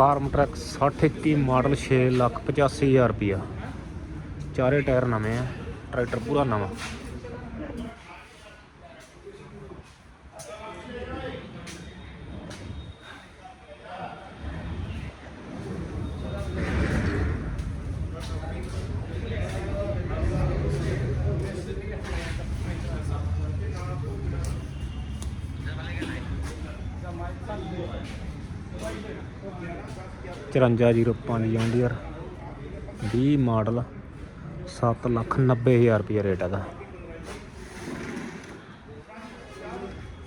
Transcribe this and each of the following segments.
Farm truck 6021 model 6 lakh 85000 ਰੁਪਿਆ ਚਾਰੇ tyre ਨਵੇਂ ਆ, ਟਰੈਕਟਰ ਪੂਰਾ ਨਵਾਂ। ਚੁਰੰਜਾ ਜੀਰੋ ਪੰਜ ਜੌਂਡੀਅਰ 20 ਮਾਡਲ 7 ਲੱਖ 90 ਹਜ਼ਾਰ ਰੁਪਏ ਰੇਟ ਹੈਗਾ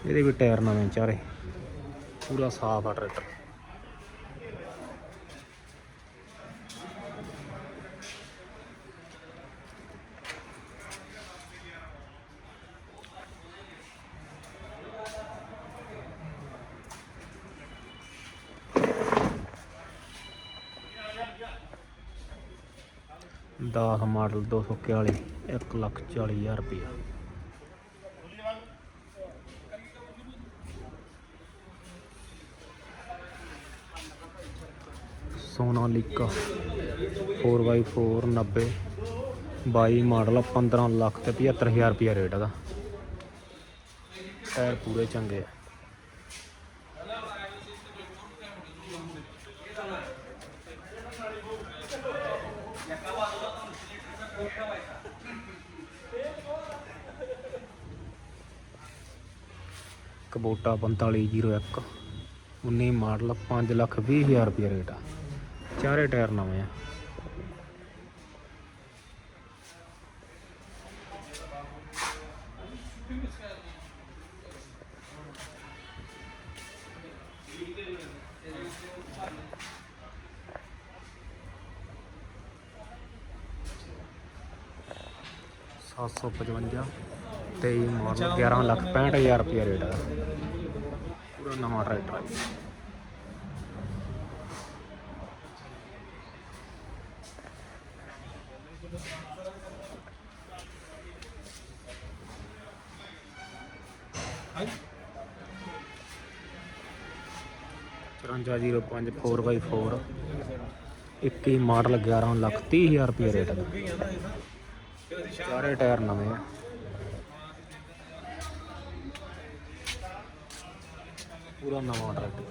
ਇਹਦੇ ਵੀ ਟਾਇਰ ਨਵੇਂ ਚਾਰੇ। ਪੂਰਾ ਸਾਫ਼ ਆ ਟਰੈਕਟਰ। ਦਸ ਮਾਡਲ 241 1 ਲੱਖ 40 ਹਜ਼ਾਰ ਰੁਪਇਆ। ਸੋਨਾਲੀਕਾ 4x4 90 22 ਮਾਡਲ 15 ਲੱਖ ਤੇ 75000 ਰੁਪਇਆ ਰੇਟ ਦਾ ਟਾਇਰ ਪੂਰੇ ਚੰਗੇ ਆ। ਕਬੋਟਾ 4501 19 ਮਾਡਲ 5 ਲੱਖ 20 ਹਜ਼ਾਰ ਰੁਪਏ ਰੇਟ ਆ। ਚਾਰੇ ਟਾਇਰ ਨਵੇਂ ਆ। ਸੱਤ ਸੌ ਪਚਵੰਜਾ, ਤੇਈ ਮਾਡਲ 11 ਲੱਖ 65 ਹਜ਼ਾਰ ਰੁਪਏ ਰੇਟ ਆ। ਨਵਾਂ ਟਰੈਕਟਰ ਹੈ ਚੁਰੰਜਾ ਜੀਰੋ ਪੰਜ 4x4 21 ਮਾਡਲ 11 ਲੱਖ 30 ਹਜ਼ਾਰ ਰੁਪਏ ਰੇਟ ਹੈ ਚਾਰੇ ਟਾਇਰ ਨਵੇਂ? ਆ ਪੂਰਾ ਨਵਾਂ ਟਰੈਕਟਰ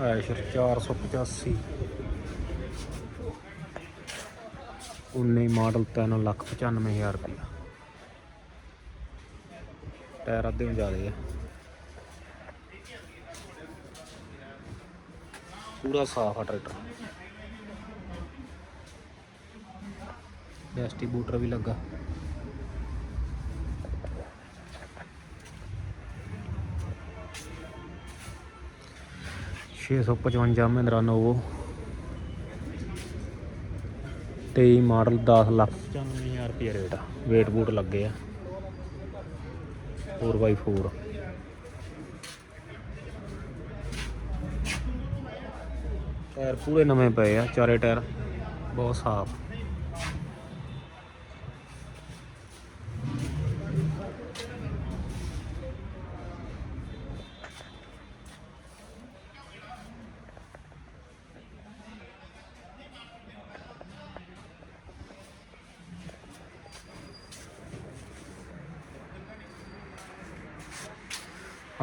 ਐਸ਼ਰ 485 19 ਮਾਡਲ 3 ਲੱਖ 95 ਹਜ਼ਾਰ ਰੁਪਇਆ। ਟਾਇਰ ਅੱਧੇ ਨੂੰ ਜ਼ਿਆਦੇ ਆ। ਪੂਰਾ ਸਾਫ਼ ਆ ਟਰੈਕਟਰ। ਡਿਸਟ੍ਰੀਬਿਊਟਰ ਵੀ ਲੱਗਾ। ਛੇ ਸੌ ਪਚਵੰਜਾ ਮਹਿੰਦਰਾ ਨੋਵੋ। 23 ਮਾਡਲ 10 ਲੱਖ 95000 ਰੁਪਏ ਰੇਟ ਆ। ਵੇਟ ਬੂਟ ਲੱਗੇ ਆ। 4x4 ਟਾਇਰ ਪੂਰੇ ਨਵੇਂ ਪਏ ਆ ਚਾਰੇ ਟਾਇਰ ਬਹੁਤ ਸਾਫ਼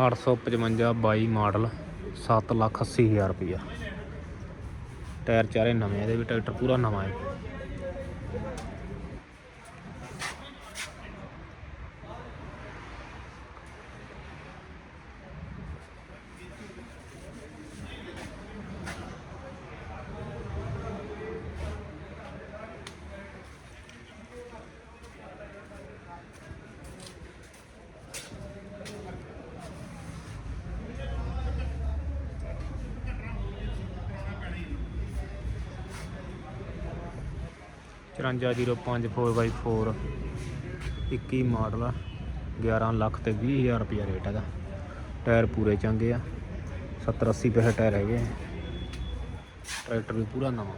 ਅੱਠ ਸੌ ਪਚਵੰਜਾ ਬਾਈ ਮਾਡਲ 7 ਲੱਖ 80 ਹਜ਼ਾਰ ਰੁਪਈਆ। ਟਾਇਰ ਚਾਰੇ ਨਵੇਂ ਆ, ਇਹਦੇ ਵੀ ਟਰੈਕਟਰ ਪੂਰਾ ਨਵਾਂ ਹੈ। ਚੁਰੰਜਾ ਜੀਰੋ ਪੰਜ 4x4 21 ਮਾਡਲ ਆ 11 ਲੱਖ ਤੇ 20 ਹਜ਼ਾਰ ਰੁਪਇਆ ਰੇਟ ਹੈਗਾ ਟਾਇਰ ਪੂਰੇ ਚੰਗੇ ਆ 70 80 ਪੈਸੇ ਟਾਇਰ ਹੈਗੇ ਆ। ਟਰੈਕਟਰ ਵੀ ਪੂਰਾ ਨਵਾਂ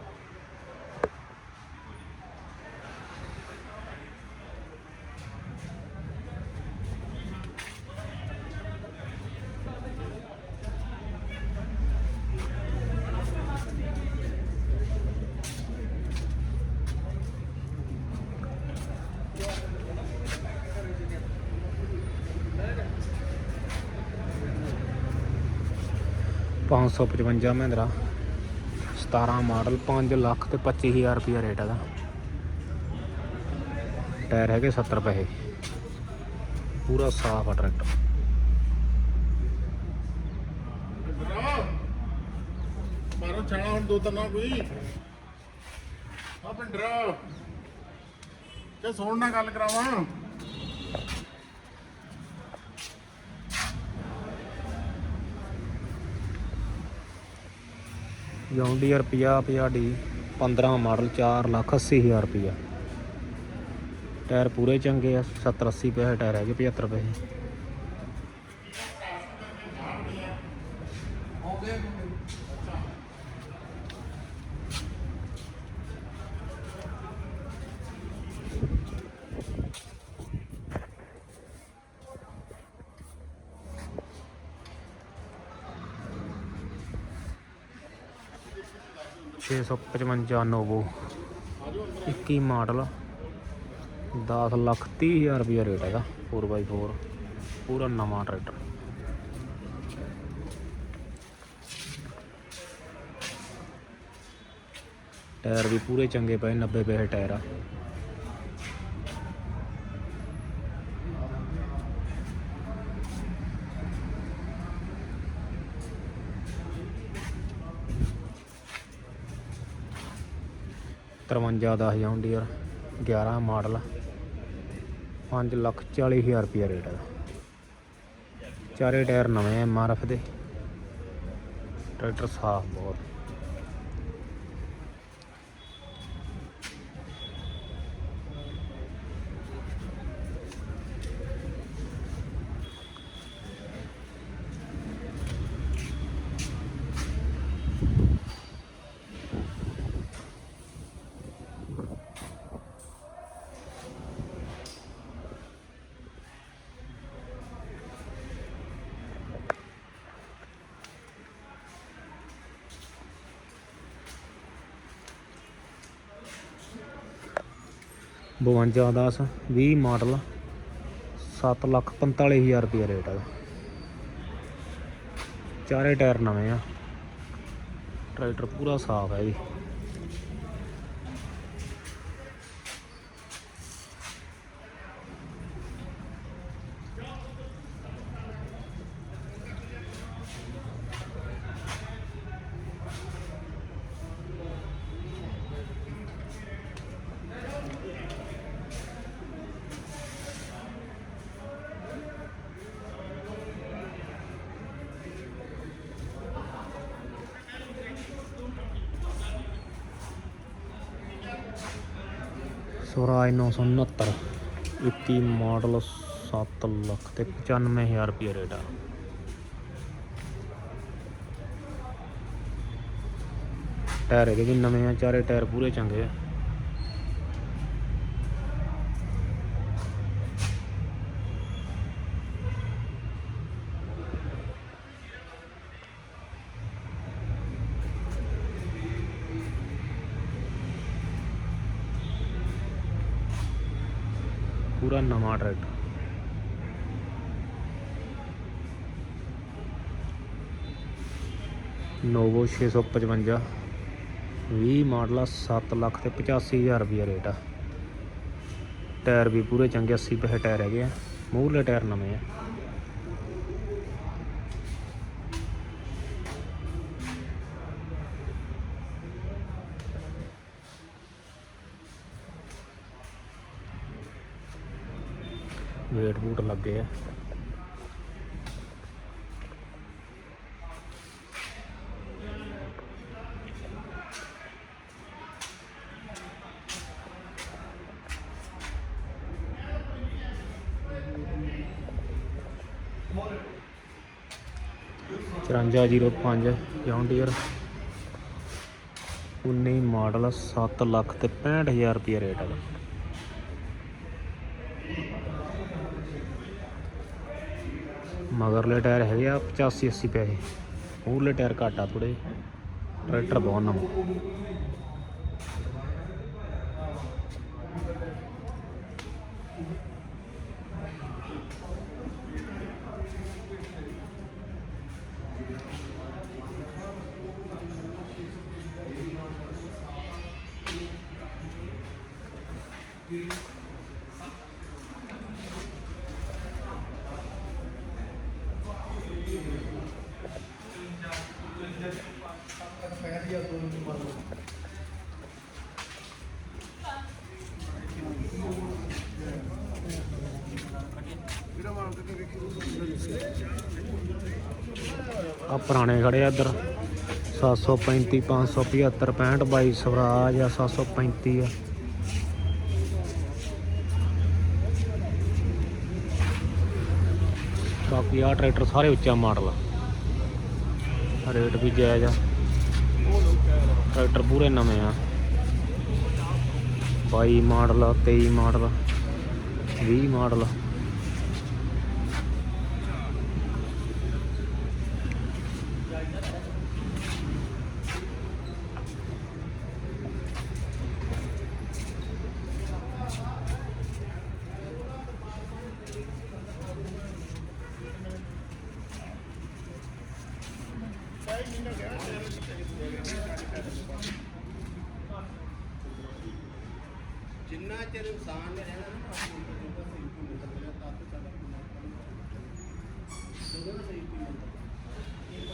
ਪੰਜ ਸੌ ਪਚਵੰਜਾ ਮਹਿੰਦਰਾ 17 ਮਾਡਲ 5 ਲੱਖ ਤੇ 25000 ਰੁਪਿਆ ਰੇਟ ਹੈਗਾ। ਟਾਇਰ ਹੈਗੇ 70 ਪੈਸੇ। ਪੂਰਾ ਸਾਫ਼ ਆ ਟਰੈਕਟਰ। ਮਾਰੋ ਛਾਣਾ ਹੁਣ ਦੋ ਤਨਾ ਕੋਈ। ਆ ਪਿੰਡਰਾ ਕਿ ਸੋਣ ਨਾਲ ਗੱਲ ਕਰਾਵਾਂ? ਜੌਂਡੀਅਰ 50 50 ਡੀ 15 ਮਾਡਲ 4 ਲੱਖ 80000 ਰੁਪਿਆ ਟਾਇਰ ਪੂਰੇ ਚੰਗੇ ਆ 70 80 ਪੈਸੇ ਟਾਇਰ ਹੈਗੇ 75 ਪੈਸੇ। ਛੇ ਸੌ ਪਚਵੰਜਾ ਨੋਵੋ। 21 ਮਾਡਲ। 10 ਲੱਖ 30 ਹਜ਼ਾਰ ਰੁਪਇਆ ਰੇਟ ਹੈਗਾ। 4x4 ਪੂਰਾ ਨਵਾਂ ਟਰੈਕਟਰ ਟਾਇਰ ਵੀ ਪੂਰੇ ਚੰਗੇ ਪਏ 90 ਪੈਸੇ ਟਾਇਰ ਆ। ਤਰਵੰਜਾ ਦਾ ਜੌਂਡੀਅਰ 11 ਮਾਡਲ। 5 ਲੱਖ 40 ਹਜ਼ਾਰ ਰੁਪਇਆ ਰੇਟ ਹੈ ਚਾਰੇ ਟਾਇਰ ਨਵੇਂ ਐ ਐਮਆਰਐਫ ਦੇ। ਟਰੈਕਟਰ ਸਾਫ਼ ਬਹੁਤ। ਬਵੰਜਾ ਦਸ 20 ਮਾਡਲ 7 ਲੱਖ 45 ਹਜ਼ਾਰ ਰੁਪਇਆ ਰੇਟ ਹੈ ਚਾਰੇ ਟਾਇਰ ਨਵੇਂ ਆ। ਟਰੈਕਟਰ ਪੂਰਾ ਸਾਫ਼ ਹੈ ਜੀ। ਸਵਰਾਜ 969 21 ਮਾਡਲ 7 ਲੱਖ ਤੇ 95000 ਰੁਪਏ ਰੇਟ ਆ। ਟਾਇਰ ਹੈਗੇ ਜੀ, ਨਵੇਂ ਆ, ਚਾਰੇ ਟਾਇਰ ਪੂਰੇ ਚੰਗੇ ਆ ਪੂਰਾ ਨਵਾਂ ਟਰੈਕਟਰ ਨੋਵੋ 655 20 ਮਾਡਲ ਆ 7 ਲੱਖ ਤੇ 85000 ਰੁਪਏ ਰੇਟ ਆ। ਟਾਇਰ ਵੀ ਪੂਰੇ ਚੰਗੇ 80 ਪੈਸੇ ਟਾਇਰ ਹੈਗੇ ਆ। ਮੂਹਰਲੇ ਟਾਇਰ ਨਵੇਂ ਆ। ਵੇਟ ਬੂਟ ਲੱਗੇ ਆ। 5405 ਜੌਂਡੀਅਰ 19 ਮਾਡਲ 7 ਲੱਖ ਤੇ 65000 ਰੁਪਏ ਰੇਟ ਹੈ ਮਗਰਲੇ ਟਾਇਰ ਹੈਗੇ ਆ 85 80 ਪੈਸੇ। ਹੋਰਲੇ ਟਾਇਰ ਘੱਟ ਆ ਥੋੜੇ ਟਰੈਕਟਰ ਬਹੁਤ ਨਵਾਂ। ਆ ਪੁਰਾਣੇ ਖੜੇ ਆ ਇੱਧਰ। 735 575 65 22 ਸਵਰਾਜ ਆ 735 ਆ। ਬਾਕੀ ਆ ਟਰੈਕਟਰ ਸਾਰੇ ਉੱਚਾ ਮਾਡਲ ਆ। ਰੇਟ ਵੀ ਜਾਇਜ਼ ਆ। ਟਰੈਕਟਰ ਪੂਰੇ ਨਵੇਂ ਆ। 22 ਮਾਡਲ 23 ਮਾਡਲ 20 ਮਾਡਲ ਜਿੰਨਾ ਚਿਰ ਇਨਸਾਨ ਨੇ ਰਹਿਣਾ ਨਾ ਆਪਣੀ ਜਦੋਂ ਸਹੀ ਤੋਂ ਮਿਲਦਾ ਤਦ ਤੱਕ ਜਦੋਂ ਸਹੀ ਤੋਂ ਮਿਲਦਾ